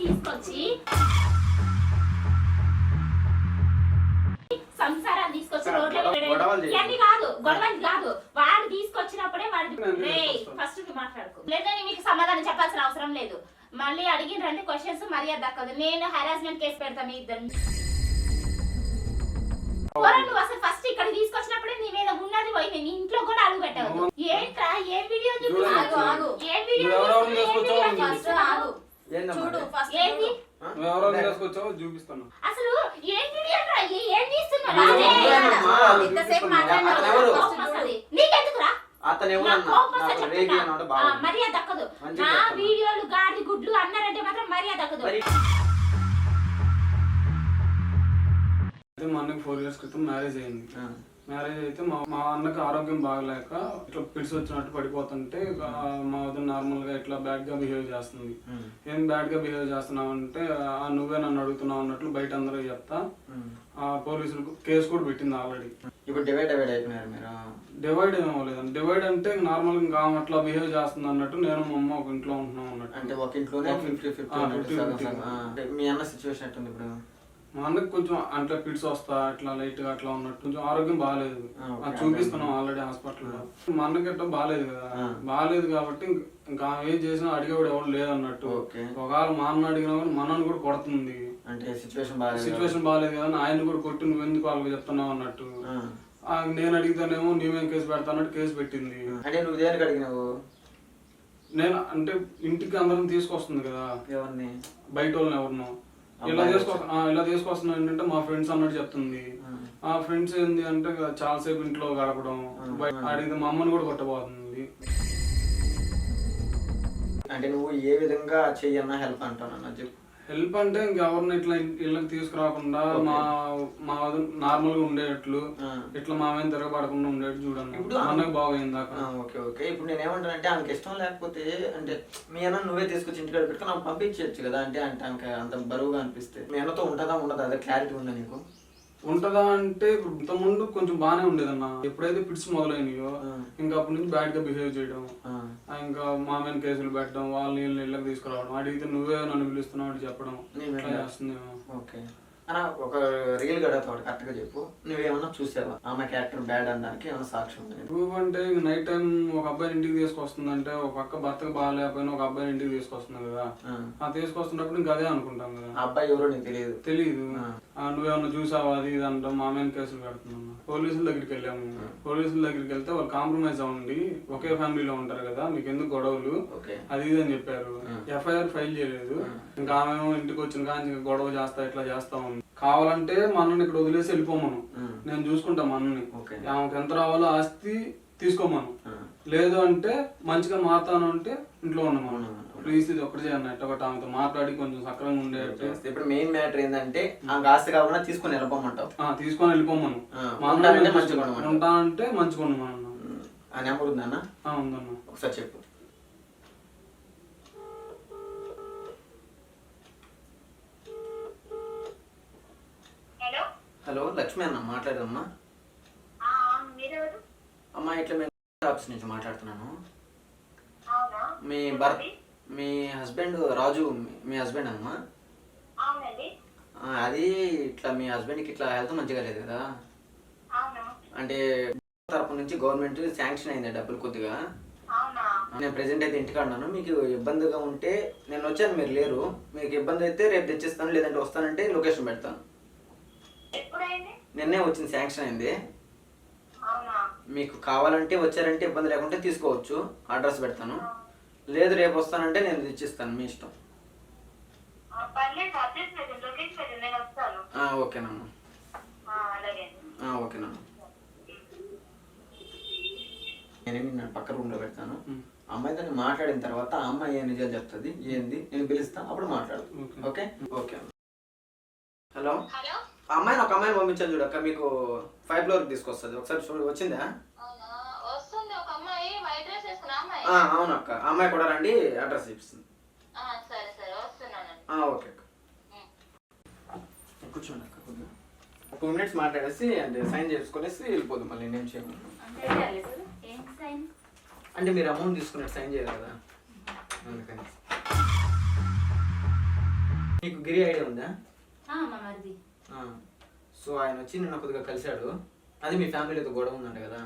తీసుకొచ్చి సంసారాన్ని తీసుకొచ్చి రోడ్ల మీద గొడవలు చేయకు. ఇవన్నీ కాదు గొడవలు కాదు వాడు తీసుకొచ్చినప్పుడే వాడు నేను రేయ్, తీసుకొస్తాను. ఫస్ట్ మాట్లాడుకో లేదని మీకు సమాధానం చెప్పాల్సిన అవసరం లేదు మళ్ళీ అడిగిన రెండు క్వశ్చన్స్ మర్యాద దక్కదు నేను హరాస్మెంట్ కేసు పెడతా మీ ఇద్దరు నువ్వు అసలు ఫస్ట్ ఇక్కడ తీసుకొచ్చినప్పుడే నీ మీద ఉన్నది పోయింది నీ ఇంట్లో కూడా అడుగు పెట్టవద్దు ఏంట్రా ఏం వీడియో చూపిస్తున్నావు? ఆగు, ఆగు. ఏం వీడియో నువ్వు ఎవరెవరిని తీసుకొచ్చావు? ఫస్ట్? ఆగు. చూడు? ఫస్ట్ ఏంది తీసుకొచ్చావో చూపిస్తాను. అసలు? ఏ- ఇంతసేపు. నీకెందుకురా? అతను. మర్యాద దక్కదు. నా. వీడియోలు గాడి గుడ్లు అన్నారంటే మాత్రం మర్యాద దక్కదు. మరి అయితే మా అన్నకి ఫోర్ ఇయర్స్ క్రితం మ్యారేజ్ అయింది. మ్యారేజ్ అయితే మా మా అన్నకి ఆరోగ్యం బాగలేక ఇట్లా పిడిసి వచ్చినట్టు పడిపోతుంటే మా వదిన నార్మల్గా ఇట్లా బ్యాడ్గా బిహేవ్ చేస్తుంది. ఏం బ్యాడ్గా బిహేవ్ చేస్తున్నావు అంటే "ఆ, నువ్వే నన్ను అడుగుతున్నావు అన్నట్లు బయట అందరూ చెప్తా. ఆ పోలీసులు కేసు కూడా పెట్టింది ఆల్రెడీ ఇప్పుడు డివైడ్ డివైడ్ అయిపోయినారు మీరు డివైడ్ ఏం అవ్వలేదండి డివైడ్ అంటే నార్మల్గా అట్లా బిహేవ్ చేస్తుంది అన్నట్టు నేను మా అమ్మ ఒక ఇంట్లో ఉంటున్నాం అంటే అన్నట్టు ఒక ఇంట్లోనే ఫిఫ్టీ ఫిఫ్టీ ఆ, ఉన్నట్టు 50, సగం 50. సగం. ఆ. అంటే మీ అన్న సిచ్యువేషన్ ఎట్టుంది ఇప్పుడు మా అన్నకి కొంచెం అంటే పిట్స్ వస్తా ఇట్లా లైట్గా అట్లా ఉన్నట్టు కొంచెం ఆరోగ్యం బాగాలేదు. అది చూపిస్తున్నాం ఆల్రెడీ హాస్పిటల్లో మా అన్నకి అట్లా బాగాలేదు కదా. బాగాలేదు కాబట్టి ఇంక- ఏం చేసినా అడిగేవాడు ఎవరు లేదన్నట్టు. ఒకవేళ మా అన్న అడిగినా కూడా మనని కూడా కొడుతుంది. అంటే సిచ్యువేషన్ బాగా సిచ్యువేషన్ బాగాలేదు కదా ఆయన కూడా కొట్టి నువ్వు ఎందుకు వాళ్ళకి చెప్తున్నావు అన్నట్టు. నేను అడిగితేనేమో నీవేం కేసు పెడతా అన్నట్టు కేసు పెట్టింది. అంటే నువ్వు దేనికి అడిగినావు? నేను అంటే ఇంటికి అందరం తీసుకొస్తుంది కదా. ఎవరిని? బయట వాళ్ళని ఎవరినో. ఇలా తీసుకొస్తా ఇలా తీసుకొస్తున్నా ఏంటంటే మా ఫ్రెండ్స్ అన్నట్టు చెప్తుంది. ఆ. ఫ్రెండ్స్ ఏంది అంటే ఇక చాలాసేపు ఇంట్లో గడపడం అడిగితే మా అమ్మని కూడా కొట్టబోతుంది. అంటే నువ్వు ఏ విధంగా చెయ్యన్నా హెల్ప్ అంటానన్నా చెప్పు. హెల్ప్ అంటే ఇంకెవరిని ఇట్లా ఇళ్ళకి తీసుకురాకుండా మా మా నార్మల్గా ఉండేటట్లు ఆ. ఇట్లా మా మీద తిరగబడకుండా ఉండేట్టు చూడండి. ఇప్పుడు మనకు బాగోయింది దాకా. Okay okay. ఇప్పుడు నేను ఏమంటానంటే ఆమెకి ఇష్టం లేకపోతే అంటే మీ అన్న నువ్వే తీసుకొచ్చి ఇంటికాడ పెట్టుకుని ఆమె పంపించవచ్చు కదా అంటే అంటే ఆమెకి అంత బరువుగా అనిపిస్తే. మీ అన్నతో ఉంటుందా ఉండదా? అదే క్లారిటీ ఉందా నీకు? ఉంటదా అంటే ఇంత ముందు కొంచెం బానే ఉండేదన్న ఎప్పుడైతే పిట్స్ మొదలైనయో. ఇంకా అప్పటి నుంచి బ్యాడ్గా బిహేవ్ చేయడం ఇంకా మా మీద కేసులు పెట్టడం వాళ్ళని ఇళ్ళకి తీసుకురావడం అడిగితే నువ్వే నన్ను పిలుస్తున్నావు అని చెప్పడం ఇట్లా. ఒక రియల్గా అడుగుతాడు కరెక్ట్గా చెప్పు. నువ్వేమన్నా చూసావా? ఆమె క్యారెక్టర్ బ్యాడ్ అనడానికి ఏమైనా సాక్ష్యం ఉంది? ప్రూఫ్ అంటే నైట్ టైం ఒక అబ్బాయిని ఇంటికి తీసుకొస్తుందంటే ఒక పక్క భర్తకు బాగాలేకపోయినా ఒక అబ్బాయిని ఇంటికి తీసుకొస్తుంది కదా. ఆ. తీసుకొస్తున్నప్పుడు ఇంకా అదే అనుకుంటాం కదా. అబ్బాయి ఎవరో నీకు తెలియదు. తెలియదు నువ్వేమన్నా చూసావా? అది ఇది అంటాం మా మీద కేసులు పెడుతున్నాం పోలీసుల దగ్గరికి వెళ్ళాము పోలీసుల దగ్గరికి వెళ్తే వాళ్ళు కాంప్రమైజ్ అవ్వండి. ఒకే ఫ్యామిలీలో ఉంటారు కదా మీకు ఎందుకు గొడవలు? అది ఇది అని చెప్పారు. ఎఫ్ఐఆర్ ఫైల్ చేయలేదు. ఇంకా ఆమె ఇంటికి వచ్చిన కానీ ఇంకా గొడవ చేస్తా ఇట్లా చేస్తా ఉంది. కావాలంటే మా అన్నని ఇక్కడ వదిలేసి వెళ్ళిపోమను. నేను చూసుకుంటా మా అన్నని ఓకే. ఆమెకు ఎంత రావాలో ఆస్తి తీసుకోమను. లేదు అంటే మంచిగా మారుతాను అంటే ఇంట్లో ఉండమను. ప్లీజ్ ఇది ఒకటి చేయను ఎట్ట ఒకటి ఆమెతో మాట్లాడి కొంచెం సక్రంగా ఉండేటట్టు ఇప్పుడు మెయిన్ మ్యాటర్ ఏంటంటే ఆ ఆస్తి కాకుండా తీసుకొని వెళ్ళిపోమంటావు. ఆ, తీసుకొని వెళ్ళిపోమను. ఆ, మా అన్న ఉంటానంటే మంచిగా ఉండమను. ఉంటా అంటే మంచిగా ఉండమను ఉమ్. ఆ నెంబర్ ఉందన్న ఉందన్న. ఒకసారి చెప్పు. హలో లక్ష్మి అన్న మాట్లాడదమ్మా? అమ్మా ఇట్లా మేము ఆఫీస్ నుంచి మాట్లాడుతున్నాను. మీ భర్త మీ హస్బెండ్ రాజు మీ- హస్బెండ్ అమ్మా? అది ఇట్లా మీ హస్బెండ్కి ఇట్లా హెల్త్ మంచిగా లేదు కదా? అంటే తరపు నుంచి గవర్నమెంట్ శాంక్షన్ అయింది డబ్బులు కొద్దిగా. నేను ప్రెసెంట్ అయితే ఇంటికాడ ఉన్నాను. మీకు ఇబ్బందిగా ఉంటే నేను వచ్చాను మీరు లేరు. మీకు ఇబ్బంది అయితే రేపు తెచ్చిస్తాను లేదంటే వస్తానంటే లొకేషన్ పెడతాను. నిన్నే వచ్చింది శాంక్షన్ అయింది. మీకు కావాలంటే వచ్చారంటే ఇబ్బంది లేకుంటే తీసుకోవచ్చు. అడ్రస్ పెడతాను. లేదు రేపు వస్తానంటే నేను తెచ్చిస్తాను మీ ఇష్టం. ఓకేనమ్మా. ఆ, అలాగే. ఆ, ఓకేనమ్మా. నేను నిన్న పక్క రూమ్లో పెడతాను. అమ్మాయి దాన్ని మాట్లాడిన తర్వాత ఆ అమ్మాయి ఏ నిజాలు చెప్తుంది ఏంది నేను పిలుస్తా అప్పుడు మాట్లాడు ఓకే. ఓకే? హలో? అమ్మాయిని ఒక అమ్మాయిని పంపించాను చూడు అక్క మీకు ఫైవ్ ఫ్లోర్ తీసుకొస్తుంది. ఒకసారి చూడు వచ్చిందా? అవునా? వస్తుంది ఒక అమ్మాయి కూడా రండి అడ్రస్ చూపిస్తుంది ఆ, సరే సరే వస్తున్నానండి ఆ, ఓకే అక్క. కూర్చోండి అక్క కొద్దిగా. టూ మినిట్స్ మాట్లాడేసి అంటే సైన్ చేసుకునేసి వెళ్ళిపోదు మళ్ళీ నేను సైన్ అంటే మీరు అమౌంట్ తీసుకున్నట్టు సైన్ చేయాలి కదా. అందుకని. నీకు గిరి ఐడియా ఉందా. సో ఆయన వచ్చి నిన్న కొద్దిగా కలిశాడు. అది మీ ఫ్యామిలీతో గొడవ ఉందంట కదా.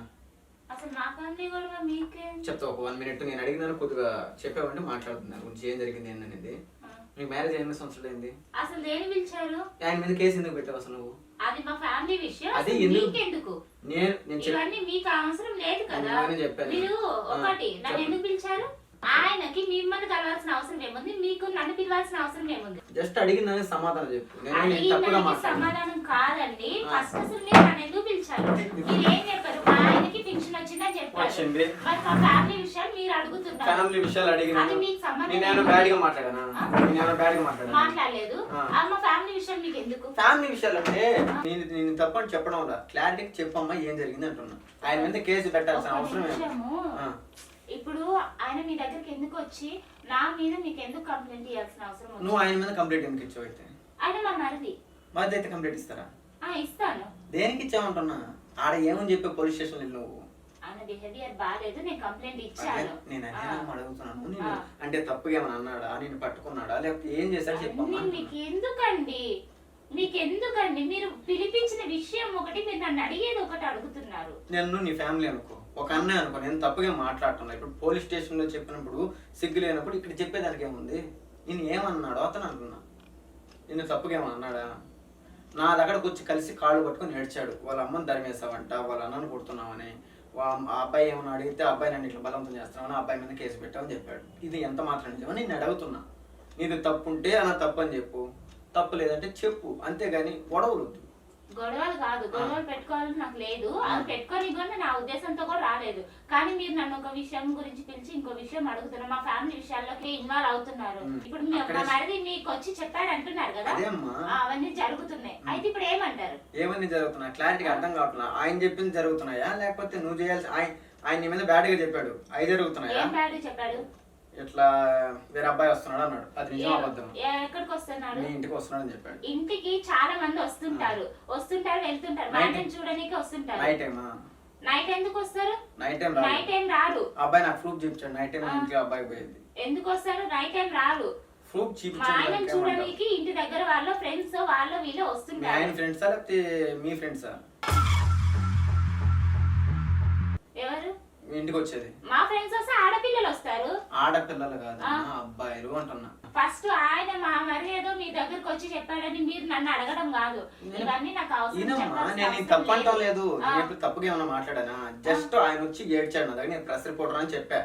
అసలు మా ఫ్యామిలీ కూడా మీకే? చెప్తా ఒక వన్ మినిట్ నేను అడిగినాను కొద్దిగా చెప్పావంటే మాట్లాడుతున్నాను గురించి ఏం జరిగింది ఏందనేది ఆ. మీకు మ్యారేజ్ ఎన్ని సంవత్సరాలు అయింది? అసలు దేని పిలిచారు? ఆయన మీద కేసు ఎందుకు పెట్టావు అసలు నువ్వు? అది మా ఫ్యామిలీ విషయం అది ఎందుకు- నేను ఇవన్నీ మీకు అవసరం లేదు కదా. నేను చెప్పాను. మీరు ఒకటి నన్ను. ఎందుకు పిలిచారు? ఆయనకి మిమ్మల్ని కలవాల్సిన అవసరం ఏముంది? మీకు నన్ను పిలవాల్సిన అవసరం ఏముంది? జస్ట్ అడిగిన దానికి సమాధానం చెప్పు. నేను నేను అడిగిన తప్పుగా దానికి మాట్లాడాను. సమాధానం కాదండి. ఫస్ట్ అసలు మీరు నన్ను ఎందుకు పిలిచారు మీరు ఏం చెప్పారు? మా ఆయనకి టెన్షన్ వచ్చిందని చెప్పారు. వచ్చింది. మరి మా ఫ్యామిలీ విషయాలు మీరు అడుగుతున్నారు. ఫ్యామిలీ విషయాలు అడిగినాను. అది మీకు సంబంధం నేనేమైనా. బ్యాడ్గా మాట్లాడానా? ఆ? నేనేమైనా బ్యాడ్గా మాట్లాడానా? మాట్లాడలేదు. ఆ. ఆ, మా ఫ్యామిలీ విషయం మీకు ఎందుకు? ఫ్యామిలీ విషయాలు అంటే నేను నేను తప్పని చెప్పడం వల్ల క్లారిటీకి చెప్పమ్మా ఏం జరిగింది అంటున్నా. ఆయన మీద కేసు పెట్టాల్సిన అవసరం ఏమి? నిమిషము. ఆ. ఇప్పుడు ఆయన మీ దగ్గరికి ఎందుకు వచ్చి నా మీద మీకు ఎందుకు కంప్లైంట్ ఇవ్వాల్సిన అవసరం నువ్వు వచ్చింది? ఆయన మీద కంప్లీట్ ఎందుకు ఇచ్చావు అయితే? ఆయన మా మరిది. మధ్య అయితే కంప్లీట్ ఇస్తారా? ఆ ఇస్తాను. దేనికి ఇచ్చావంటున్నా? ఆడ ఏమని చెప్పే పోలీస్ స్టేషన్ నువ్వు? ఆయన బిహేవియర్ బాగాలేదు నేను కంప్లైంట్ అదే ఇచ్చాను. నేను అదే ఆ. అడుగుతున్నాను? నేను ఆ. అంటే తప్పుగా ఏమైనా అన్నాడా? నేను పట్టుకున్నాడా? లేకపోతే ఏం చేశాడు చెప్పమ్మా మీకు ఎందుకండి మీకు ఎందుకండి మీరు పిలిపించిన విషయం ఒకటి మీరు నన్ను అడిగేది ఒకటి అడుగుతున్నారు. నేను నీ ఫ్యామిలీ అనుకో. ఒక అన్నయ్య అనుకో నేను తప్పుగా మాట్లాడుతున్నా. ఇప్పుడు పోలీస్ స్టేషన్లో చెప్పినప్పుడు సిగ్గు లేనప్పుడు ఇక్కడ చెప్పేదానికి ఏముంది? నేను ఏమన్నాడో అతను అనుకున్నా. నిన్ను తప్పుగా ఏమన్నా అన్నాడా నా దగ్గరకు వచ్చి కలిసి కాళ్ళు పట్టుకొని ఏడ్చాడు. వాళ్ళ అమ్మని ధరిమేసావంట వాళ్ళ అన్నను కొడుతున్నామని వా- ఆ అబ్బాయి ఏమన్నా అడిగితే అబ్బాయి నన్ను ఇట్లా బలవంతం చేస్తున్నామని ఆ అబ్బాయి మీద కేసు పెట్టామని చెప్పాడు. ఇది ఎంత మాత్రం నిజమని నేను అడుగుతున్నా. నీది తప్పు ఉంటే అలా తప్పు అని చెప్పు. తప్పు లేదంటే చెప్పు. అంతేగాని గొడవలు గొడవలు కాదు. గొడవలు పెట్టుకోవాలని నాకు లేదు. అది పెట్టుకొని కూడా నా ఉద్దేశంతో కూడా రాలేదు. కానీ మీరు నన్ను ఒక విషయం గురించి పిలిచి ఇంకో విషయం అడుగుతున్నారు. మా ఫ్యామిలీ విషయాల్లోకి ఇన్వాల్వ్ అవుతున్నారు. ఇప్పుడు మీ అక్కడే- మరిది మీకు వచ్చి చెప్పాడు అంటున్నారు కదా? అవన్నీ జరుగుతున్నాయి. అయితే ఇప్పుడు ఏమంటారు? ఏమన్నీ జరుగుతున్నా క్లారిటీగా అర్థం కావట్లా? ఆయన చెప్పింది జరుగుతున్నాయా? లేకపోతే నువ్వు చేయాల్సి ఆయన నీ మీద బ్యాడ్గా చెప్పాడు? అవి జరుగుతున్నాయా? ఏం బ్యాడ్ చెప్పాడు? ఇట్లా వేరే అబ్బాయి వస్తున్నాడు అన్నాడు. అది నిజం అబద్ధం ఎక్కడికి వస్తున్నాడు? మీ ఇంటికి వస్తున్నాడు అని చెప్పాడు. ఇంటికి చాలా మంది వస్తుంటారు. వస్తుంటారు వెళ్తుంటారు. మా Night- ఆయనని చూడడానికి వస్తుంటారు. నైట్ టైమా నైట్ ఎందుకు వస్తారు? నైట్ టైం నైట్ టైం రారు. అబ్బాయి నాకు ప్రూఫ్ చూపించాడు. Night time. ఇంటికి అబ్బాయి పోయింది. ఎందుకు వస్తారు? నైట్ టైం రారు. ప్రూఫ్ చూపించాడు? చూడడానికి ఇంటి దగ్గర వాళ్ళ ఫ్రెండ్స్ వాళ్ళ వీళ్ళు మీ ఆయన వస్తుంటారు ఫ్రెండ్సా లేకపోతే మీ ఫ్రెండ్సా ఎవరు? ఇంటికి వచ్చేది మా ఫ్రెండ్స్ వస్తే ఆడపిల్లలు వస్తారు. ఆడపిల్లలు కాదు. అబ్బాయిలు అంటున్నా. ఫస్ట్ ఆయన మా మరి ఏదో మీ దగ్గరకు వచ్చి చెప్పాడని మీరు నన్ను అడగడం కాదు. నేను- ఇవన్నీ నాకు అవసరం. నేను ఇది అవసరం తప్పు అంటాం లేదు. నేను ఎప్పుడు తప్పుగా ఏమైనా మాట్లాడానా? జస్ట్ ఆయన వచ్చి ఏడ్చాడు నా దగ్గర. నేను ప్రెస్ రిపోర్టర్ అని చెప్పా.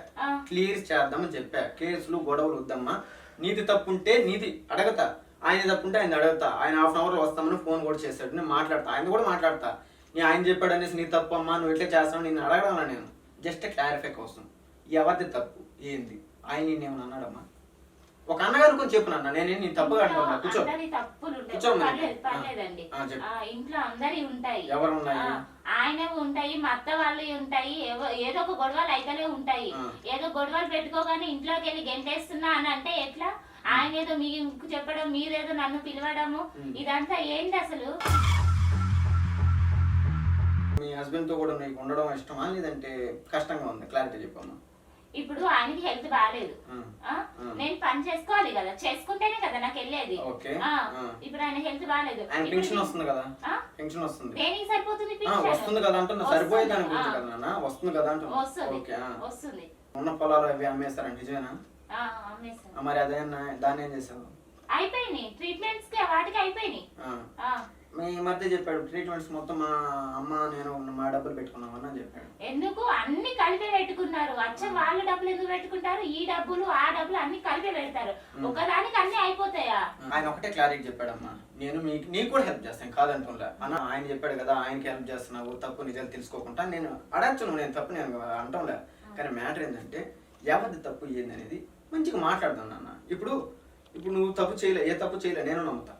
క్లియర్ చేద్దామని చెప్పా. కేసులు గొడవలు వద్దమ్మా. నీది తప్పు ఉంటే నీది అడగతా. ఆయన తప్పు ఉంటే ఆయన అడగతా. ఆయన హాఫ్ అన్ అవర్లో వస్తామని ఫోన్ కూడా చేశాడు. నేను మాట్లాడతా. ఆయన కూడా మాట్లాడతా. నీ ఆయన చెప్పాడు అనేసి నీ తప్పు అమ్మా నువ్వు ఎట్లా చేస్తావు నేను అడగడం నేను. జస్ట్ క్లారిఫై కోసం. ఎవరిది తప్పు. ఏంది? ఆయన నేనేమన్నా అన్నాడమ్మా? ఒక అన్నగారు కొంచెం చెప్పు నాన్న. నేను నీ తప్పుగా అంటున్నా కూర్చో. ఆ, ఇంట్లో అందరి ఉంటాయి. ఎవరు ఉన్నాయి? ఆ, ఆయనవి ఉంటాయి మా అత్త వాళ్ళు ఉంటాయి ఏదో ఒక గొడవలు అయితేనే ఉంటాయి. ఏదో గొడవలు పెట్టుకోగానే ఇంట్లోకి వెళ్ళి గెంటేస్తున్నా అని అంటే ఎట్లా? ఆయన ఏదో మీకు చెప్పడం మీరేదో నన్ను పిలవడము. ఇదంతా ఏంటి అసలు? మీ హస్బెండ్తో కూడా నీకు ఉండడం ఇష్టమా? లేదంటే కష్టంగా ఉంది? క్లారిటీ చెప్పమ్మా. ఇప్పుడు ఆయనకి హెల్త్ బాగాలేదు. నేను పని చేసుకోవాలి కదా. చేసుకుంటేనే కదా నాకు వెళ్ళేది. ఇప్పుడు ఆయన హెల్త్ బాగాలేదు పెన్షన్ వస్తుంది కదా? ఆ? పెన్షన్ వస్తుంది. దేనికి సరిపోతుంది? వస్తుంది కదా అంటున్నా. సరిపోయే దాని వస్తుంది. గురించి. కదా నాన్న. వస్తుంది కదా అంటున్నా. వస్తుంది. వస్తుంది. ఉన్న పొలాలు అవి అమ్మేస్తారంట నిజమేనా? మరి అదే దాన్ని ఏం చేసావు? అయిపోయినాయి. ట్రీట్మెంట్స్కి వాటికి అయిపోయినాయి. మీ మధ్య చెప్పాడు ట్రీట్మెంట్స్ మొత్తం మా అమ్మ నేను మా డబ్బులు పెట్టుకున్నామని అని చెప్పాడు. ఎందుకు? అన్ని కలిపి పెట్టుకున్నారు. వచ్చే వాళ్ళ డబ్బులు ఎందుకు పెట్టుకుంటారు? ఈ డబ్బులు ఆ డబ్బులు అన్ని కలిపి పెడతారు. ఒకదానికి అన్ని అయిపోతాయా? ఆయన ఒకటే క్లారిటీ చెప్పాడమ్మా. నేను మీకు నీకు కూడా హెల్ప్ చేస్తాను కాదంటున్నా అన్న ఆయన చెప్పాడు కదా ఆయనకి హెల్ప్ చేస్తున్నావు తప్పు నిజాలు తెలుసుకోకుండా నేను అడగచ్చు నేను తప్పు నేను అంటంలే కానీ మ్యాటర్ ఏంటంటే ఎవరిది తప్పు ఏంది అనేది మంచిగా మాట్లాడదాం నాన్న. ఇప్పుడు ఇప్పుడు నువ్వు తప్పు చేయలే ఏ తప్పు చేయలే నేను నమ్ముతా.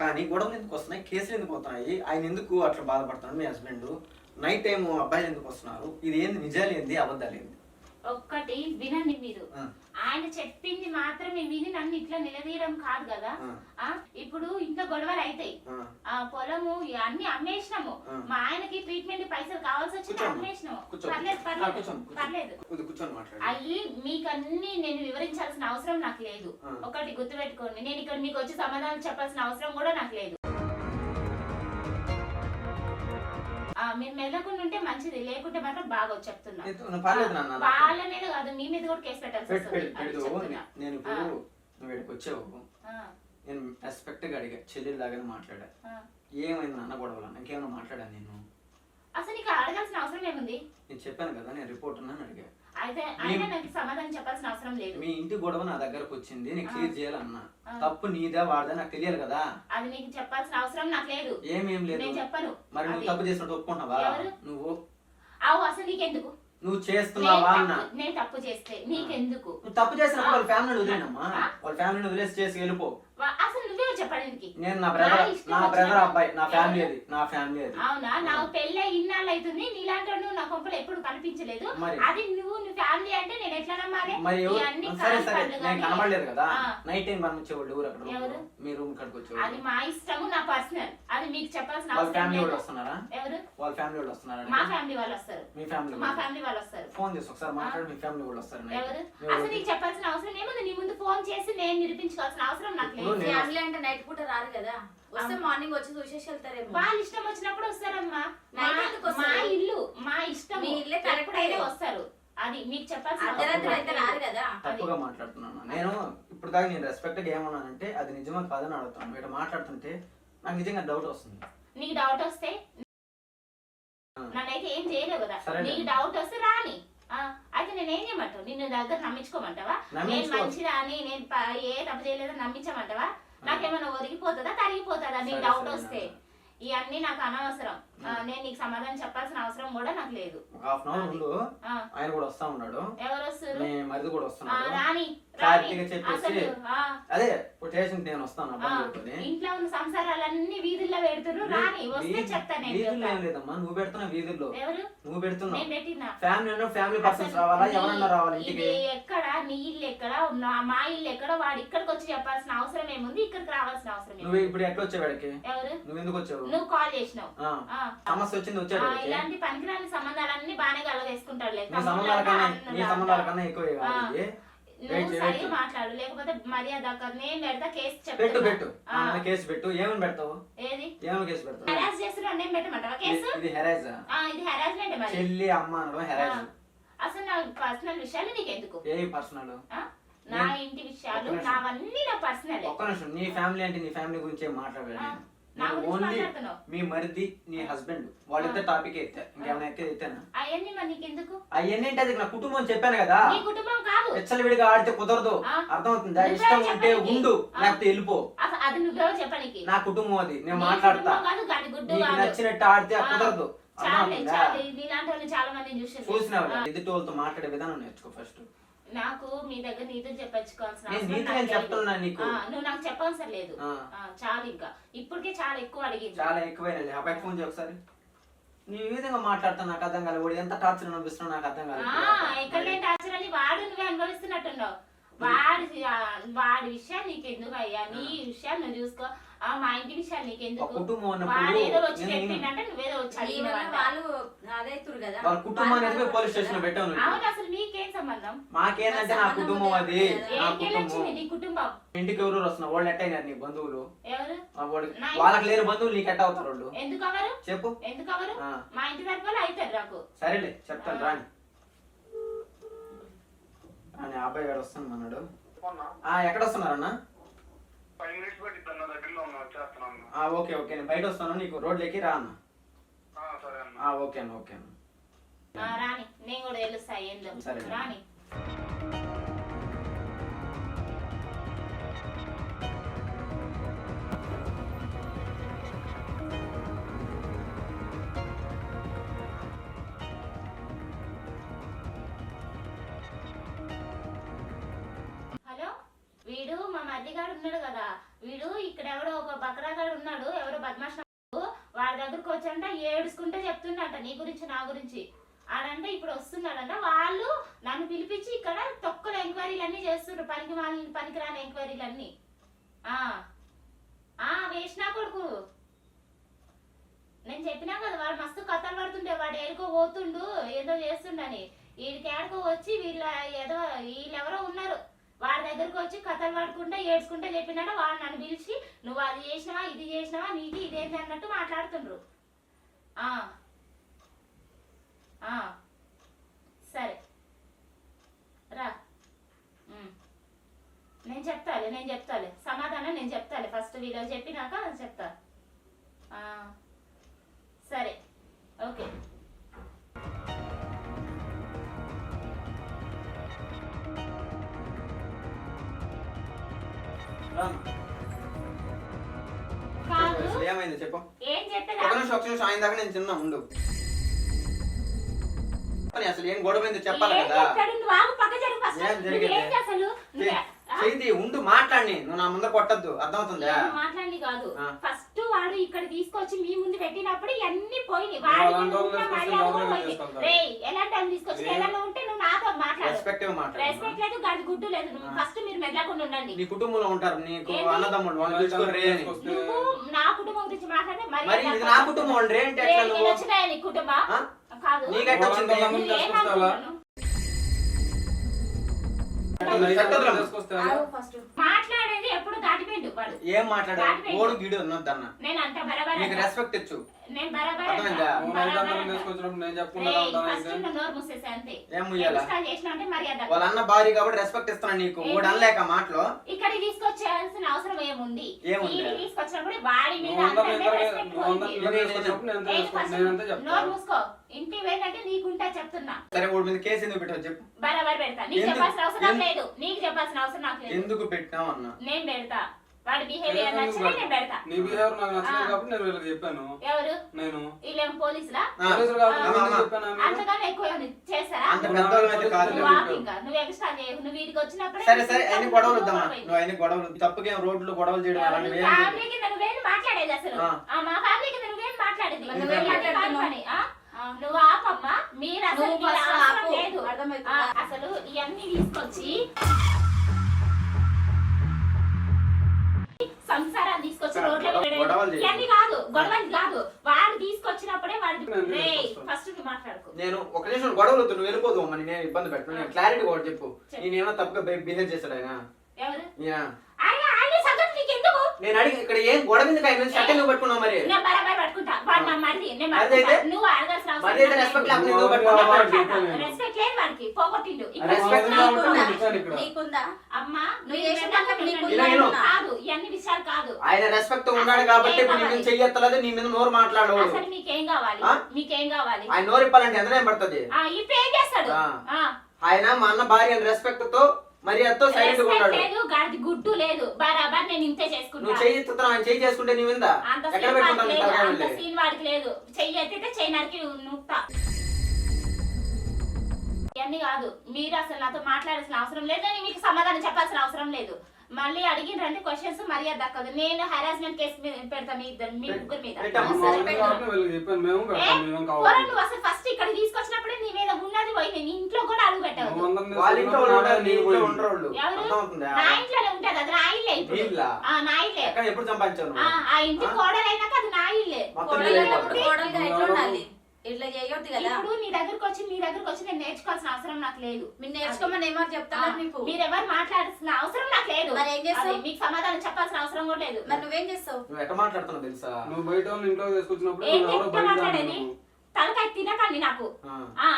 కానీ గొడవలు ఎందుకు వస్తున్నాయి? కేసులు ఎందుకు వస్తున్నాయి ఆయన ఎందుకు అట్లా బాధపడుతున్నాడు? మీ హస్బెండ్ నైట్ టైం అబ్బాయిలు ఎందుకు వస్తున్నారు? ఇది ఏంది? నిజాలు ఏంది? అబద్ధాలు ఏంది? ఒక్కటి వినండి మీరు. ఆయన చెప్పింది మాత్రమే విని నన్ను ఇట్లా నిలదీయడం కాదు కదా ఆ. ఇప్పుడు ఇంట్లో గొడవలు అవుతాయి ఆ. పొలము అన్ని అమ్మేసినాము. మా ఆయనకి ట్రీట్మెంట్ పైసలు కావాల్సి వచ్చింది. అమ్మేసినాము. పర్లేదు పర్లేదు. పర్లేదు కూర్చో, కూర్చొని మాట్లాడు అయ్యి మీకు అన్ని నేను వివరించాల్సిన అవసరం నాకు లేదు. ఒకటి గుర్తుపెట్టుకోండి నేను ఇక్కడ మీకు వచ్చి సమాధానం చెప్పాల్సిన అవసరం కూడా నాకు లేదు మీరు మెల్లకుండా ఉంటే మంచిది లేకుంటే మాత్రం బాగా చెప్తున్నా. వాళ్ళ మీద కాదు మీ మీద కూడా కేసు పెట్టాల్సి వస్తుంది. నేను. నువ్వు ఇక్కడికి వచ్చావు. నేను రెస్పెక్ట్గా అడిగా చెల్లెలు లాగానే మాట్లాడా. ఏమైంది నాన్న గొడవలు? ఇంకేమైనా మాట్లాడాను నేను అసలు నీకు అడగాల్సిన అవసరం ఏముంది? నేను చెప్పాను కదా నేను రిపోర్ట్ ఉన్నాను అడిగా. అయితే అయినా నాకు సమాధానం చెప్పాల్సిన అవసరం లేదు. మీ ఇంటి గొడవ నా దగ్గరకు వచ్చింది ఆ. క్లియర్ చేయాలన్నా. తప్పు నీదా వాడదా నాకు తెలియాలి కదా. అది నీకు చెప్పాల్సిన అవసరం నాకు లేదు. ఏమేం లేదు? నేను చెప్పను. మరి నువ్వు. తప్పు చేసినట్టు ఒప్పుకుంటున్నావా? ఎవరు? నువ్వు? అవు అసలు నీకెందుకు? నువ్వు నేను చేస్తున్నావా అన్న నేను తప్పు చేస్తే నీకెందుకు? నువ్వు తప్పు చేసినప్పుడు వాళ్ళ ఫ్యామిలీని వదిలేనమ్మా? వాళ్ళ ఫ్యామిలీని వదిలేసి చేసి వెళ్ళిపో. అసలు చెప్పడానికి. నేను నా బ్రదర్ నా బ్రదర్ అబ్బాయి. నా ఫ్యామిలీ? అది. నా ఫ్యామిలీ అది. అవునా? నాకు పెళ్ళి ఇన్నాళ్ళు అవుతుంది నీలాంటి వాడు నా కొంపలు ఎప్పుడు కనిపించలేదు? అది నువ్వు నీ ఫ్యామిలీ అంటే నేను ఎట్లా నమ్మాలి మరి సరే సరే. నేను కానీ- కనబడలేదు కదా. నైట్ టైం పంపించేవాళ్ళు ఊరు అక్కడ? ఎవరు? మీ రూమ్ కడికి అది మా ఇష్టము నా పర్సనల్ అది మీకు చెప్పాల్సిన వాళ్ళ ఫ్యామిలీ వాళ్ళు వస్తున్నారా? ఎవరు? వాళ్ళ ఫ్యామిలీ వాళ్ళు వస్తున్నారా? మా ఫ్యామిలీ వాళ్ళు వస్తారు. మీ ఫ్యామిలీ మా ఫ్యామిలీ వాళ్ళు వస్తారు. ఫోన్ చేసి ఒకసారి మాట్లాడి మీ ఫ్యామిలీ వాళ్ళు వస్తారు. ఎవరు? అసలు నీకు చెప్పాల్సిన అవసరం ఏముంది? నీ ముందు ఫోన్ చేసి నేను నిరూపించుకోవాల్సిన అవసరం నాకు లేదు. ఫ్యామిలీ అంటే నైట్ పూట రారు కదా. వస్తే మార్నింగ్ వచ్చి చూసేసి వెళ్తారేమో వాళ్ళ ఇష్టం వచ్చినప్పుడు వస్తారమ్మా. నైట్ మా-? ఇల్లు మా ఇష్టం మీ ఇల్లే కరెక్టే. ఎప్పుడైనా వస్తారు అది మీకు అయితే తప్పుగా మాట్లాడుతున్నాను నేను ఇప్పుడు దాకా నేను రెస్పెక్ట్గా ఏమన్నానంటే అది నిజమా కాదని అడుగుతాను ఇక్కడ మాట్లాడుతుంటే నాకు నిజంగా డౌట్ వస్తుంది. నీకు డౌట్ వస్తే. నన్నైతే ఏం చేయలేవు కదా. నీకు డౌట్ వస్తే రాని. ఆ, అయితే నేను ఏం చేయమంటావు? నిన్ను దగ్గర నమ్మించుకోమంటావా? నేను. మంచిదా అని నేను ఏ తప్పు చేయలేదని నమ్మించమంటావా? నీకు డౌట్ వస్తే. ఇవన్నీ నాకు అనవసరం. నేను నీకు సమాధానం చెప్పాల్సిన అవసరం కూడా నాకు లేదు. హాఫ్ అన్ అవర్ ముందు ఆయన కూడా వస్తా ఉన్నాడు. ఎవరు వస్తారు? మరిది కూడా వస్తున్నాడు. రాని రాని చెప్పేసి అదే స్టేషన్ నేను వస్తాను ఇంట్లో ఉన్న సంసారాలన్నీ వీధుల్లో పెడుతున్నారు రాని వస్తే చెప్తాను వీధుల్లో. ఏం లేదమ్మా నువ్వు పెడుతున్నా వీధుల్లో. నువ్వు పెడుతున్నావు. ఫ్యామిలీ ఉన్న ఫ్యామిలీ పర్సన్స్ రావాలా? ఎవరన్నా రావాలి ఇంటికి? ఎక్కడ? నీ ఇల్లు ఎక్కడ? మా ఇల్లు ఎక్కడ? వాడు ఇక్కడికి వచ్చి చెప్పాల్సిన అవసరం ఏముంది? ఇక్కడికి రావాల్సిన అవసరం నువ్వు ఇప్పుడు ఎట్లా వచ్చావు వాడికి? ఎవరు? నువ్వు ఎందుకు వచ్చావు? నువ్వు కాల్ చేసినావు. సమస్య వచ్చింది వచ్చాడు ఇలాంటి పనికిరాని సంబంధాలన్నీ బాగానే కలగేసుకుంటాడు మీ సంబంధాల కన్నా సంబంధాల కన్నా ఎక్కువ. నువ్వు. మాట్లాడు లేకపోతే మర్యాద. నేను పెడతా కేసు పెట్టు కేసు పెట్టు. ఏమని పెడతావు? ఏది? ఏమని కేసు పెడతావు? హెరాస్ చేస్తున్నా నేను పెట్టమంటావా? కేసు? ఇది- ఇది హెరాజా ఆ, ఇది హెరాస్మెంట్ మరి. చెల్లి అమ్మ అనడం హెరాజ్ ఆ. అసలు నా పర్సనల్ విషయాలు నీకు ఎందుకు ఏ పర్సనల్? ఆ? నా ఇంటి విషయాలు. నావన్నీ నా పర్సనల్. ఒక్క నిమిషం. నీ ఫ్యామిలీ అంటే నీ ఫ్యామిలీ గురించి ఏం మాట్లాడాలి గురించి ఓన్లీ. మీ మరిది నీ హస్బెండ్ వాళ్ళిద్దరు టాపిక్ ఎత్తా ఇంకేమైనా ఎక్కేది ఎత్తానా అవన్నీ మరి నీకెందుకు? అవన్నీ అంటే అది నా కుటుంబం చెప్పాను కదా. నీ కుటుంబం కాదు. ఎచ్చలు విడిగా ఆడితే కుదరదు. అర్థమవుతుందా? ఇష్టం ఉంటే. ఉండు. లేకపోతే వెళ్ళిపో. అది నువ్వెవరు చెప్పనీకి నా కుటుంబం అది. నేను మాట్లాడతా. నీకు నచ్చినట్టు ఆడితే. కుదరదు. చాలే అర్థమవుతుందా? చాలే. నీలాంటి వాళ్ళు చాలా మందిని చూసి చూసినావు ఎదుటి వాళ్ళతో మాట్లాడే విధానం నేర్చుకో ఫస్ట్ నాకు మీ దగ్గర నేను నీతి నాకు నేను నీకు? ఆ, నువ్వు నాకు చెప్పవసరం లేదు. చాలు ఇంకా. ఇప్పటికే చాలా ఎక్కువ అడిగింది. చాలా ఎక్కువైనా అబ్బాయి ఫోన్ ఒకసారి. నీ విధంగా మాట్లాడతా నాకు అర్థం కాలేదు. వాడు ఎంత టార్చర్ అనిపిస్తున్నా నాకు అర్థం కాలేదు. ఎక్కడ లేని టార్చర్ అని వాడు నువ్వే అనుభవిస్తున్నట్టున్నావు. వాడి వాడి విషయాలు నీకెందుకు అయ్యా? నీ విషయాలు నువ్వు చూసుకో. ఆ, మా ఇంటి విషయాలు నీకెందుకు? కుటుంబం వాడు ఉన్నప్పుడు ఏదో వచ్చి నువ్వేదో వచ్చి. వాళ్ళు అదైతురు కదా. వాళ్ళ ఎదిగి పోలీస్ స్టేషన్ నువ్వు అవును అసలు నీకేం సంబంధం? మాకేందంటే నా కుటుంబం అది. నా కుటుంబం. నీ కుటుంబం? ఇంటికి ఎవరు వస్తున్నారు వాళ్ళు ఎట్టయినారు నీ బంధువులు. ఎవరు? వాళ్ళకి లేని బంధువులు నీకు ఎట్ట అవుతారు వాళ్ళు. ఎందుకు అవరు? చెప్పు. ఎందుకు అవరు? మా ఇంటి తరపున అవుతారు నాకు. సరేలే చెప్తాను రాని. అబ్బాయి గారు వస్తాను అన్నాడు ఆ ఎక్కడ వస్తున్నారన్నా? ఫైవ్ మినిట్స్ బట్టి తన దగ్గరలో ఉన్నా వచ్చేస్తున్నాను. ఆ ఓకే ఓకే నేను బయట వస్తాను నీకు రోడ్లకి రా అన్న. ఆ, సరే అన్న. ఆ, ఓకే అన్న ఓకే అన్న. రాని నేను కూడా తెలుస్తా ఏందో సరే. రాని. మా ఉన్నాడు కదా. వీడు ఇక్కడ ఎవడో ఒక బకరాగాడు ఉన్నాడు ఎవరో బద్మాష్ వాడి దగ్గరకు వచ్చంట ఏడుచుకుంటే చెప్తుండట నీ గురించి నా గురించి. ఆడంటే ఇప్పుడు వస్తున్నాడంట. వాళ్ళు నన్ను పిలిపించి ఇక్కడ తొక్కల ఎంక్వైరీలు అన్ని చేస్తుండ్రు పనికి వాళ్ళని పనికిరాని ఎంక్వైరీలు అన్ని వేసినా కొడుకు. నేను చెప్పినా కదా వాడు మస్తు కథలు పడుతుండే వాడు ఏడుకో పోతుండు ఏదో చేస్తుండని. వీడికి ఏడుకో వచ్చి వీళ్ళ ఏదో వీళ్ళెవరో ఉన్నారు. వాడి దగ్గరకు వచ్చి కథలు పడుకుంటే ఏడ్చుకుంటే చెప్పినట్టు వాడు నన్ను పిలిచి నువ్వు అది చేసినావా ఇది చేసినావా నీకు ఇదేంటి అన్నట్టు మాట్లాడుతుండ్రు. సరే. రా. నేను చెప్తాలే నేను చెప్తాలే. సమాధానం నేను చెప్తాలే. ఫస్ట్ వీళ్ళు చెప్పినాక చెప్తా. సరే. ఓకే. ఏమైంది చెప్పు. ఏం ఒక చెప్పేదా నిమిషం ఒక నిమిషం ఆయన దాకా నేను చిన్న ఉండు. అసలు ఏం గొడవ అయిందో చెప్పాలి కదా. ఏం జరిగింది? ఉండు మాట్లాడి. నువ్వు నా ముందర కొట్టద్దు. అర్థమవుతుందా? మాట్లాడి కాదు. ఫస్ట్ వాడు ఇక్కడ తీసుకొచ్చి మీ ముందు పెట్టినప్పుడు ఇవన్నీ పోయినాయి. వాడి ముందు తీసుకొచ్చి? ఎలా ఉంటే నాతో మాట్లాడు రెస్పెక్ట్ మాట్లాడు రెస్పెక్ట్ లేదు గడి గుడ్డు లేదు నువ్వు. ఫస్ట్ మీరు మెదలకుండా ఉండండి నీ కుటుంబంలో ఉంటారు నీకు ఏంటి? అన్నదమ్ముడు వాళ్ళు తీసుకొని రే అని తీసుకొస్తే నువ్వు నా కుటుంబం గురించి మాట్లాడితే మరి ఇది నా కుటుంబం రే అంటే ఎట్లా రేయ్, నువ్వు వచ్చినాయా నీ కుటుంబం ఆ? కాదు నీకెట్ట వచ్చింది నువ్వు? ఏమనుకుంటున్నావు? మాట్లాడేది ఎప్పుడు దాటిపోయిండు వాడు. ఏం మాట్లాడావు? ఓడు గిడు అన్నదన్న నేను అంత బరాబర్ నీకు రెస్పెక్ట్ ఇచ్చు. నేను బరాబర్ అర్థమైందా? నువ్వు నైట్ అంతా తీసుకొచ్చినప్పుడు నేను చెప్పకుండా రేయ్, ఉంటాను ఫస్ట్ అయితే నువ్వు నోరు మూసేసే అంతే. ఏం ముయ్యాలా? ఎక్స్ట్రా చేసినా అంటే మర్యాద. వాళ్ళ అన్న భార్య కాబట్టి రెస్పెక్ట్ ఇస్తున్నా నీకు? ఓడు అనలేక మాటలో. ఇక్కడికి తీసుకొచ్చేయాల్సిన అవసరం ఏముంది? తీసుకొచ్చినప్పుడు వాడి మీద నోరు మూసుకో. ఇంటి పోయిందంటే నీకుంటా చెప్తున్నా. సరే ఓడి మీద కేసు ఎందుకు పెట్టావు చెప్పు. బరాబర్ పెడతా. నీకు ఎందుకు? చెప్పాల్సిన అవసరం నాకు ఎందుకు? లేదు. నీకు చెప్పాల్సిన అవసరం నాకు లేదు. ఎందుకు పెట్టినావు అన్న? నేను పెడతా. వాడి బిహేవియర్ నచ్చితే నేను పెడతా? నీ బిహేవియర్ నాకు నచ్చలేదు ఆ. కాబట్టి నేను వీళ్ళకి చెప్పాను. ఎవరు? నేను. వీళ్ళేం పోలీసులా? ఆ, పోలీసులు కాబట్టి ఆ, నేను అమ్మా. చెప్పాను ఆమె. అంతకన్నా ఎక్కువ ఏమైనా చేస్తారా? అంత పెద్దవాళ్ళం అయితే కాదు నువ్వు ఆపు ఇంకా. నువ్వు ఎక్స్ట్రా చేయకు. నువ్వు వీడికి వచ్చినప్పుడే సరే సరే అన్ని గొడవలు వద్దామా? గొడవ నువ్వు అన్ని గొడవలు తప్పుగా రోడ్లు గొడవలు చేయడం అలాంటివి ఏం లేదు. ఫ్యామిలీ కింద నువ్వేం మాట్లాడేది అసలు? ఆ. ఆ, మా ఫ్యామిలీ కింద నువ్వేం మాట్లాడేది? మరి నువ్వేం నువ్వేం మాట్లాడుతున్నావు పని, ఆ? నువ్వు ఆపమ్మా మీరు అసలు నువ్వు ఆపు. లేదు అర్థమవుతుందా? అసలు ఇవన్నీ తీసుకొచ్చి సంసారాన్ని తీసుకొచ్చి గొడవలు రోడ్ల మీద చేయకు. పెట్టడం. ఇవన్నీ కాదు గొడవలు కాదు వాడు తీసుకొచ్చినప్పుడే వాడు నేను రేయ్ తీసుకొస్తాను. ఫస్ట్ నువ్వు మాట్లాడుకో నేను ఒక నిమిషం గొడవలు వద్దు నువ్వు వెళ్ళిపోదు మరి నేను ఇబ్బంది పెట్టను నేను క్లారిటీ కూడా చెప్పు చెప్పు. నేనేమో తప్పుగా బిహేవ్ చేశాడు ఆయన ఎవరు ఈయన. ఆయన ఆయన సంగతి నీకు ఎందుకు నేను అడిగి ఇక్కడ ఏం గొడవ ఎందుకు మరి? నేను బరాబర్ పట్టుకుంటా. వాడు నా మరిది నేను మరిది అయితే? పట్టుకుంటా. నువ్వు పట్టుకున్నావు? వాడు చెప్పాను. నేను. రెస్పెక్ట్ లేదు వాడికి పోగొట్టిండు. ఇప్పుడు Respect నీకుందా? లేకపోతే నేను చెప్పాను ఇక్కడ. నీకుందా? అమ్మా నువ్వు మీరు ఆయన రెస్పెక్ట్ ఉన్నాడు కాబట్టి ఇప్పుడు నీ మీద చెయ్యత్తలేదు నీ మీద నోరు మాట్లాడవు అసలు మీకేం కావాలి? ఆ? మీకేం కావాలి? ఆయన నోరు ఇప్పాలంటే ఎంత పడుతుంది? ఆ, ఇప్పుడు ఏం చేస్తాడు? ఆ. ఆ, ఆయన మా అన్న భార్య రెస్పెక్ట్తో మర్యాదతో సైలెంట్గా ఉన్నాడు లేదు గాడి గుడ్డు లేదు. బరాబర్ నేను ఇంతే నువ్వు చేసుకుంటా చెయ్యి ఎత్తుతున్నావు ఆయన చెయ్యి చేసుకుంటే నీ అంత ఎక్కడ పెట్టుకుంటావు నీ అంత వెళ్ళి? సీన్ వాడికి లేదు. చెయ్యి ఎత్తితే చెయ్యి నరికి నుక్తా. ఇవన్నీ కాదు మీరు అసలు నాతో మాట్లాడాల్సిన అవసరం లేదు నేను మీకు సమాధానం చెప్పాల్సిన అవసరం లేదు. మళ్ళీ అడిగినంటే క్వశ్చన్స్ మర్యాద దక్కదు నేను హెరాస్మెంట్ కేసు పెడతా మీ ఇద్దరు మీ ముగ్గురు మీద. పోరా నువ్వు అసలు ఫస్ట్ ఇక్కడ తీసుకొచ్చినప్పుడే నీ మీద ఉన్నది పోయింది నీ ఇంట్లో కూడా అడుగు ఉంటారు, నీ ఇంట్లోనే ఉంటది అది నా ఇల్లే ఇప్పుడు. నా ఇల్లే. ఎక్కడ ఎప్పుడు సంపాదించావు ఆ, ఇంటి? కోడలైనాక అది నా ఇల్లే. కోడలు? కోడలుగా ఎట్లా ఉండాలి ఇట్లా చేయొద్దు కదా. ఇప్పుడు నీ దగ్గరకు వచ్చి మీ దగ్గరకు వచ్చి నేను నేర్చుకోవాల్సిన అవసరం నాకు లేదు. మీరు నేర్చుకోమని ఏమో చెప్తాను మీకు? మీరు ఎవరు మాట్లాడాల్సిన అవసరం నాకు లేదు. మరి ఏం చేస్తావు? మీకు సమాధానం చెప్పాల్సిన అవసరం కూడా లేదు. మరి నువ్వేం చేస్తావు? నువ్వు ఎట్ట మాట్లాడుతున్నావు తెలుసా? నువ్వు బయట వాళ్ళని ఇంట్లో తీసుకొచ్చినప్పుడు మాట్లాడేది. తలకాయ తినకండి నాకు.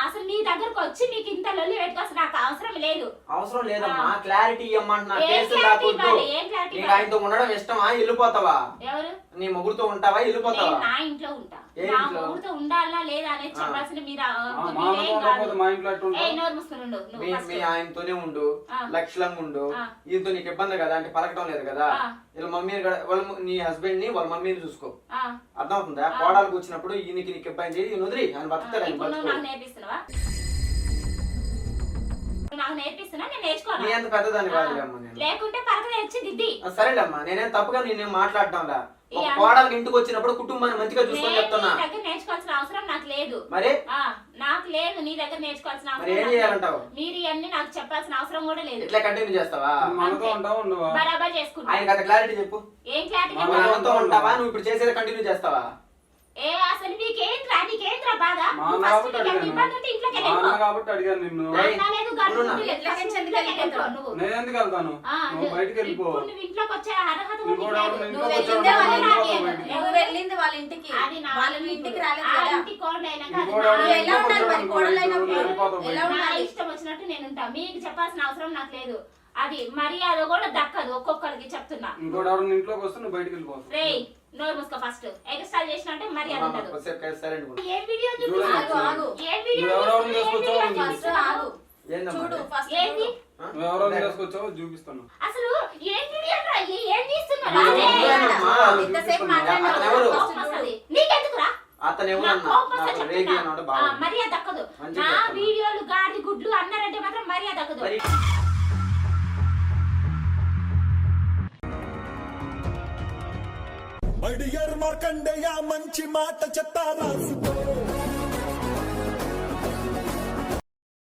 అసలు మీ దగ్గరకు వచ్చి మీకు ఇంత లొల్లి పెట్టుకోవాల్సిన నాకు అవసరం లేదు. అవసరం లేదమ్మా. క్లారిటీ ఇవ్వమంటున్నా. clarity రాకూడదు నీకు? ఆయనతో ఉండడం ఇష్టమా? వెళ్ళిపోతావా? ఎవరు? నీ మొగుడుతో ఉంటావా? వెళ్ళిపోతావా? నా ఇంట్లో ఉంటా. ఏ నా ఇంట్లో? ఊరితో ఉండాలా లేదా అనేది. చెప్పాల్సిన మీరు ఆ, ఆ, మా మీరేం అమ్మ కాదు. ఉండకపోతే మా ఇంట్లో ఎట్లా ఏ ఉంటావు? నోరు మూసుకుని ఉండు. నువ్వు మీ first. మీ ఆయనతోనే ఉండు ఆ. లక్షలంగా ఉండు. ఆ. ఈయనతో నీకు ఇబ్బంది కదా అంటే పలకటం లేదు కదా. ఆ. వీళ్ళ మమ్మీ వాళ్ళ ము- నీ హస్బెండ్ని వాళ్ళ మమ్మీని చూసుకో. ఆ, అర్థమవుతుందా? ఆ. కోడలకు వచ్చినప్పుడు ఈయనకి నీకు ఇబ్బంది చేయి ఈయన వదిలి ఆయన ఆ, బతుకుతాడు ఆయన ఇప్పుడు నువ్వు బతుకు నాకు నేర్పిస్తున్నావా? నువ్వు నాకు నాకు నేర్పిస్తున్నా నేను నీ నేర్చుకోవాలి అంత పెద్దదాన్ని కాదులేమ్మా నేను. లేకుంటే పరక తెచ్చి దిద్ది. ఆ, సరేలేమ్మా నేనేం తప్పుగా నేనేం మాట్లాడటంలా? ఒక కోడలు ఇంటికి వచ్చినప్పుడు కుటుంబాన్ని మంచిగా చూసుకొని నేను చెప్తున్నా. నీ దగ్గర నేర్చుకోవాల్సిన అవసరం నాకు లేదు. మరి? ఆ నాకు లేదు నీ దగ్గర నేర్చుకోవాల్సిన మరి అవసరం ఏం నాకు లేదు. చేయాలంటావు? మీరు ఇవన్నీ నాకు చెప్పాల్సిన అవసరం కూడా లేదు. ఇట్లా కంటిన్యూ చేస్తావా? మనతో ఉంటావా ఉండవా? బరాబర్ చేసుకుంటా. ఆయనకి అంత క్లారిటీ చెప్పు. ఏం క్లారిటీ మనతో ఉంటావా? నువ్వు ఇప్పుడు చేసేది కంటిన్యూ చేస్తావా? ఏ అసలు నీకేంద్రా నీకేంద్రా బాధ కాబట్టి అడిగాను నిన్ను. నేను ఎందుకు వెళ్తాను? ఆ, నువ్వు బయటికి వెళ్ళిపో. నువ్వు ఇంట్లోకి వచ్చే అర్హత వెళ్ళిందే వాళ్ళ ఇంటికి. వాళ్ళ ఇంటికి రాలేదు? ఇష్టం వచ్చినట్టు నేను ఉంటా. మీకు చెప్పాల్సిన అవసరం నాకు లేదు. అది మర్యాద కూడా దక్కదు ఒక్కొక్కరికి చెప్తున్నా. ఇంకోటి ఎవరు ఇంట్లోకి వస్తే నువ్వు బయటికి వెళ్ళిపోతావు. రేయ్ నోరు మూసుకో ఫస్ట్. ఎక్స్ట్రా చేసినట్టే మర్యాద ఉండదు సైలెంట్ ఏ వీడియో ఆగు ఏ ఫస్ట్? ఆగు. చూడు ఫస్ట్ ఏంది చూపిస్తాను. అసలు ఏం వీడియో? ఏ- అదే. ఇంతసేపు మాట్లాడినావు. నీకెందుకురా? మర్యాద దక్కదు. నా. వీడియోలు గాడి గుడ్లు అన్నారంటే మాత్రం మర్యాద దక్కదు. మరి మడియర్ మంచి మాట చెప్తా రాసుకో.